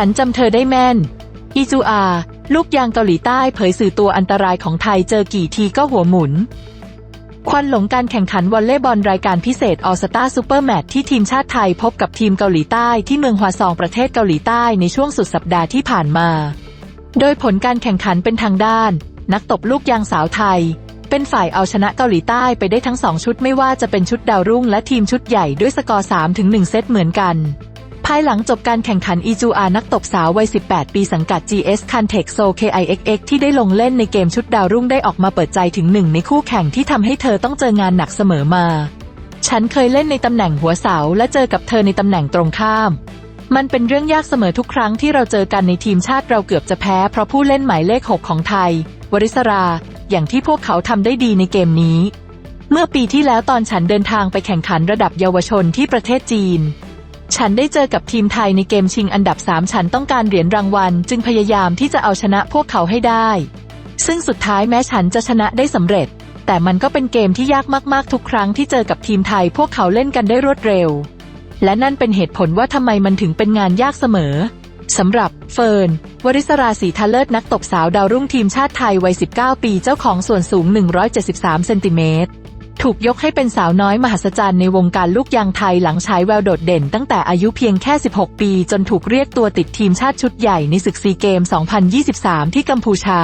ฉันจำเธอได้แม่น อีจูอา ลูกยางเกาหลีใต้เผยสื่อตัวอันตรายของไทยเจอกี่ทีก็หัวหมุน ควันหลงการแข่งขันวอลเลย์บอลรายการพิเศษออสตาซูเปอร์แมตที่ทีมชาติไทยพบกับทีมเกาหลีใต้ที่เมืองฮวาซองประเทศเกาหลีใต้ในช่วงสุดสัปดาห์ที่ผ่านมา โดยผลการแข่งขันเป็นทางด้าน นักตบลูกยางสาวไทยเป็นฝ่ายเอาชนะเกาหลีใต้ไปได้ทั้ง2ชุดไม่ว่าจะเป็นชุดดาวรุ่งและทีมชุดใหญ่ด้วยสกอร์3-1เซตเหมือนกัน ภายหลังจบการแข่งขันอีจูอานักตบสาววัย 18 ปีสังกัด GS c a n t e x o KIXX ที่ได้ลงเล่นในเกมชุดดาวรุ่งได้ออกมาเปิดใจถึงหนึ่งในคู่แข่งที่ทำให้เธอต้องเจองานหนักเสมอมา ฉันเคยเล่นในตำแหน่งหัวเสาและเจอกับเธอในตำแหน่งตรงข้าม มันเป็นเรื่องยากเสมอทุกครั้งที่เราเจอกันในทีมชาติเราเกือบจะแพ้เพราะผู้เล่นหมายเลข 6 ของไทย วริศรา อย่างที่พวกเขาทำได้ดีในเกมนี้ เมื่อปีที่แล้วตอนฉันเดินทางไปแข่งขันระดับเยาวชนที่ประเทศจีน ฉันได้เจอกับทีมไทยในเกมชิงอันดับ 3 ฉันต้องการเหรียญรางวัล จึงพยายามที่จะเอาชนะพวกเขาให้ได้ ซึ่งสุดท้ายแม้ฉันจะชนะได้สำเร็จ แต่มันก็เป็นเกมที่ยากมากๆ ทุกครั้งที่เจอกับทีมไทยพวกเขาเล่นกันได้รวดเร็ว และนั่นเป็นเหตุผลว่าทำไมมันถึงเป็นงานยากเสมอสำหรับเฟิร์น วริศราศรีทะเลิศนักตบสาวดาวรุ่งทีมชาติไทยวัย 19 ปีเจ้าของส่วนสูง 173 เซนติเมตร ถูกยกให้เป็นสาวน้อยมหัศจรรย์ในวงการลูกยางไทยหลังฉายแววโดดเด่นตั้งแต่อายุเพียงแค่ 16 ปี จนถูกเรียกตัวติดทีมชาติชุดใหญ่ในศึกซีเกม 2023 ที่กัมพูชา